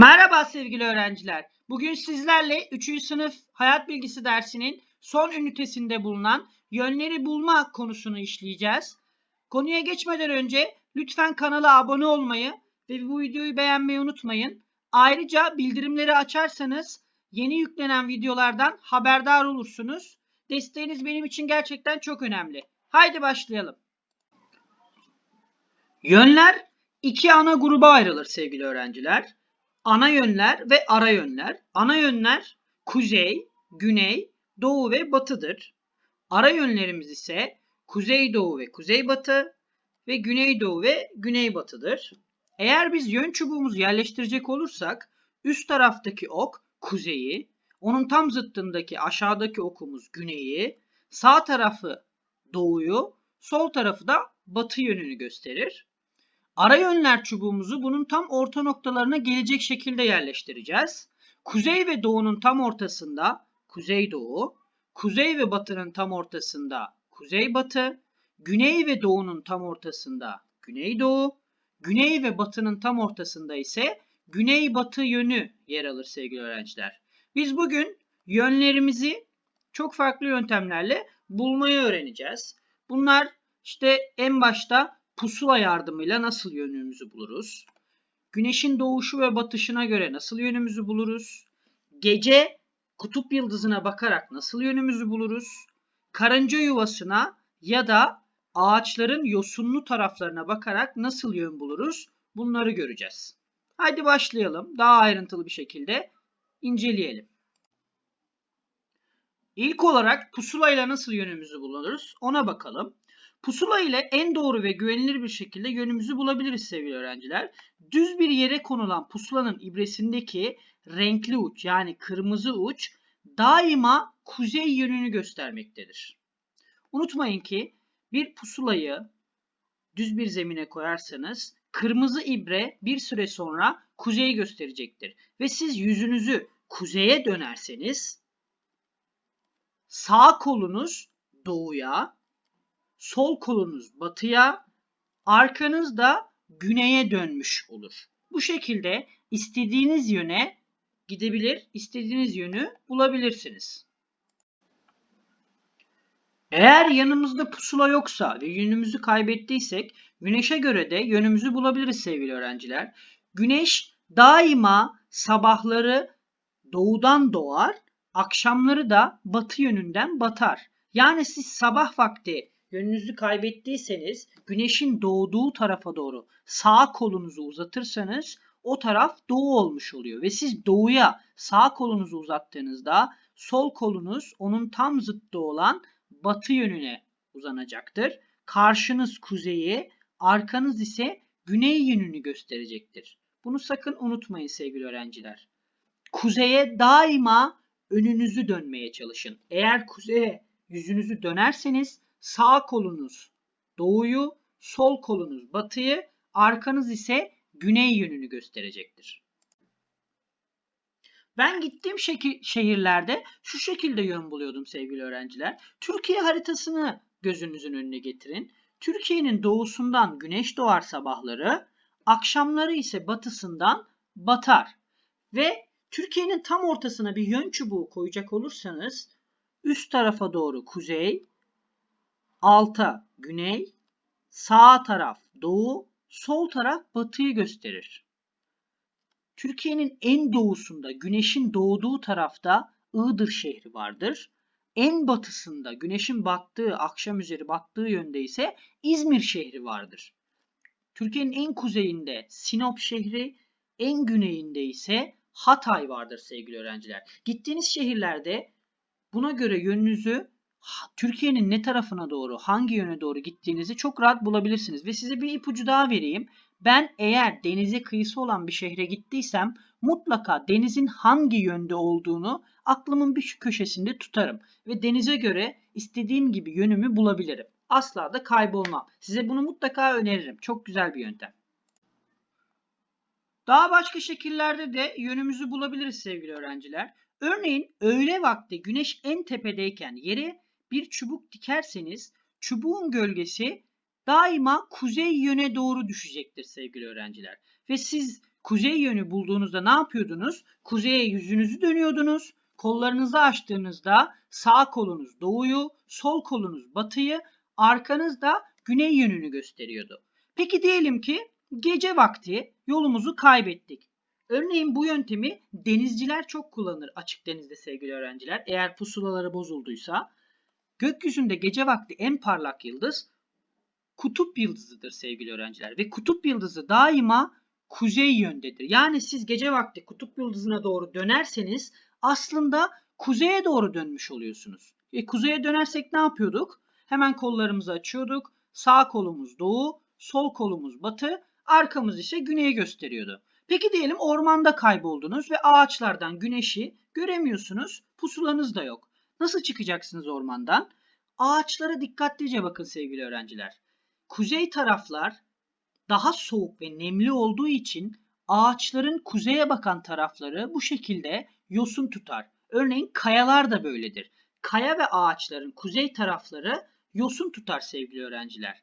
Merhaba sevgili öğrenciler. Bugün sizlerle 3. sınıf hayat bilgisi dersinin son ünitesinde bulunan yönleri bulma konusunu işleyeceğiz. Konuya geçmeden önce lütfen kanala abone olmayı ve bu videoyu beğenmeyi unutmayın. Ayrıca bildirimleri açarsanız yeni yüklenen videolardan haberdar olursunuz. Desteğiniz benim için gerçekten çok önemli. Haydi başlayalım. Yönler iki ana gruba ayrılır sevgili öğrenciler ana yönler ve ara yönler. Ana yönler kuzey, güney, doğu ve batıdır. Ara yönlerimiz ise kuzeydoğu ve kuzeybatı ve güneydoğu ve güneybatıdır. Eğer biz yön çubuğumuzu yerleştirecek olursak üst taraftaki ok kuzeyi, onun tam zıttındaki aşağıdaki okumuz güneyi, sağ tarafı doğuyu, sol tarafı da batı yönünü gösterir. Ara yönler çubuğumuzu bunun tam orta noktalarına gelecek şekilde yerleştireceğiz. Kuzey ve doğunun tam ortasında kuzeydoğu, kuzey ve batının tam ortasında kuzeybatı, güney ve doğunun tam ortasında güneydoğu, güney ve batının tam ortasında ise güneybatı yönü yer alır sevgili öğrenciler. Biz bugün yönlerimizi çok farklı yöntemlerle bulmayı öğreneceğiz. Bunlar işte en başta pusula yardımıyla nasıl yönümüzü buluruz? Güneşin doğuşu ve batışına göre nasıl yönümüzü buluruz? Gece kutup yıldızına bakarak nasıl yönümüzü buluruz? Karınca yuvasına ya da ağaçların yosunlu taraflarına bakarak nasıl yön buluruz? Bunları göreceğiz. Haydi başlayalım. Daha ayrıntılı bir şekilde inceleyelim. İlk olarak pusula ile nasıl yönümüzü buluruz? Ona bakalım. Pusula ile en doğru ve güvenilir bir şekilde yönümüzü bulabiliriz sevgili öğrenciler. Düz bir yere konulan pusulanın ibresindeki renkli uç yani kırmızı uç daima kuzey yönünü göstermektedir. Unutmayın ki bir pusulayı düz bir zemine koyarsanız kırmızı ibre bir süre sonra kuzeyi gösterecektir. Ve siz yüzünüzü kuzeye dönerseniz sağ kolunuz doğuya, sol kolunuz batıya, arkanız da güneye dönmüş olur. Bu şekilde istediğiniz yöne gidebilir, istediğiniz yönü bulabilirsiniz. Eğer yanımızda pusula yoksa ve yönümüzü kaybettiysek güneşe göre de yönümüzü bulabiliriz sevgili öğrenciler. Güneş daima sabahları doğudan doğar, akşamları da batı yönünden batar. Yani siz sabah vakti yönünüzü kaybettiyseniz güneşin doğduğu tarafa doğru sağ kolunuzu uzatırsanız o taraf doğu olmuş oluyor. Ve siz doğuya sağ kolunuzu uzattığınızda sol kolunuz onun tam zıttı olan batı yönüne uzanacaktır. Karşınız kuzeyi, arkanız ise güney yönünü gösterecektir. Bunu sakın unutmayın sevgili öğrenciler. Kuzeye daima önünüzü dönmeye çalışın. Eğer kuzeye yüzünüzü dönerseniz sağ kolunuz doğuyu, sol kolunuz batıyı, arkanız ise güney yönünü gösterecektir. Ben gittiğim şehirlerde şu şekilde yön buluyordum sevgili öğrenciler. Türkiye haritasını gözünüzün önüne getirin. Türkiye'nin doğusundan güneş doğar sabahları, akşamları ise batısından batar. Ve Türkiye'nin tam ortasına bir yön çubuğu koyacak olursanız üst tarafa doğru kuzey, alta güney, sağ taraf doğu, sol taraf batıyı gösterir. Türkiye'nin en doğusunda güneşin doğduğu tarafta Iğdır şehri vardır. En batısında güneşin battığı, akşam üzeri battığı yönde ise İzmir şehri vardır. Türkiye'nin en kuzeyinde Sinop şehri, en güneyinde ise Hatay vardır sevgili öğrenciler. Gittiğiniz şehirlerde buna göre yönünüzü Türkiye'nin ne tarafına doğru, hangi yöne doğru gittiğinizi çok rahat bulabilirsiniz. Ve size bir ipucu daha vereyim. Ben eğer denize kıyısı olan bir şehre gittiysem mutlaka denizin hangi yönde olduğunu aklımın bir köşesinde tutarım. Ve denize göre istediğim gibi yönümü bulabilirim. Asla da kaybolmam. Size bunu mutlaka öneririm. Çok güzel bir yöntem. Daha başka şekillerde de yönümüzü bulabiliriz sevgili öğrenciler. Örneğin öğle vakti güneş en tepedeyken yere bir çubuk dikerseniz çubuğun gölgesi daima kuzey yöne doğru düşecektir sevgili öğrenciler. Ve siz kuzey yönü bulduğunuzda ne yapıyordunuz? Kuzeye yüzünüzü dönüyordunuz. Kollarınızı açtığınızda sağ kolunuz doğuyu, sol kolunuz batıyı, arkanız da güney yönünü gösteriyordu. Peki diyelim ki gece vakti yolumuzu kaybettik. Örneğin bu yöntemi denizciler çok kullanır açık denizde sevgili öğrenciler. Eğer pusulaları bozulduysa. Gökyüzünde gece vakti en parlak yıldız kutup yıldızıdır sevgili öğrenciler. Ve kutup yıldızı daima kuzey yöndedir. Yani siz gece vakti kutup yıldızına doğru dönerseniz aslında kuzeye doğru dönmüş oluyorsunuz. E, kuzeye dönersek ne yapıyorduk? Hemen kollarımızı açıyorduk. Sağ kolumuz doğu, sol kolumuz batı, arkamız ise güneyi gösteriyordu. Peki diyelim ormanda kayboldunuz ve ağaçlardan güneşi göremiyorsunuz. Pusulanız da yok. Nasıl çıkacaksınız ormandan? Ağaçlara dikkatlice bakın sevgili öğrenciler. Kuzey taraflar daha soğuk ve nemli olduğu için ağaçların kuzeye bakan tarafları bu şekilde yosun tutar. Örneğin kayalar da böyledir. Kaya ve ağaçların kuzey tarafları yosun tutar sevgili öğrenciler.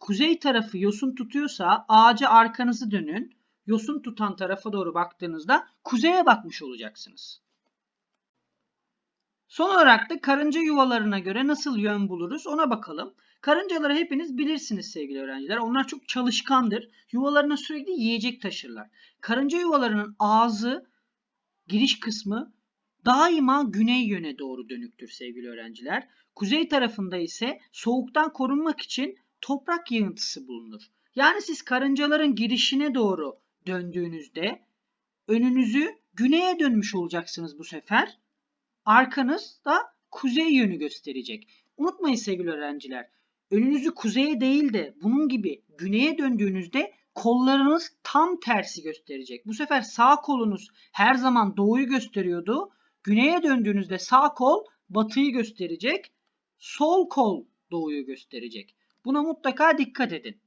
Kuzey tarafı yosun tutuyorsa ağaca arkanızı dönün. Yosun tutan tarafa doğru baktığınızda kuzeye bakmış olacaksınız. Son olarak da karınca yuvalarına göre nasıl yön buluruz ona bakalım. Karıncaları hepiniz bilirsiniz sevgili öğrenciler. Onlar çok çalışkandır. Yuvalarına sürekli yiyecek taşırlar. Karınca yuvalarının ağzı, giriş kısmı daima güney yöne doğru dönüktür sevgili öğrenciler. Kuzey tarafında ise soğuktan korunmak için toprak yığıntısı bulunur. Yani siz karıncaların girişine doğru döndüğünüzde önünüzü güneye dönmüş olacaksınız bu sefer. Arkanız da kuzey yönü gösterecek. Unutmayın sevgili öğrenciler. Önünüzü kuzeye değil de bunun gibi güneye döndüğünüzde kollarınız tam tersi gösterecek. Bu sefer sağ kolunuz her zaman doğuyu gösteriyordu. Güneye döndüğünüzde sağ kol batıyı gösterecek. Sol kol doğuyu gösterecek. Buna mutlaka dikkat edin.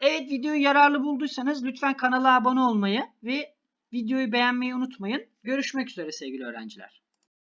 Evet videoyu yararlı bulduysanız lütfen kanala abone olmayı ve videoyu beğenmeyi unutmayın. Görüşmek üzere sevgili öğrenciler.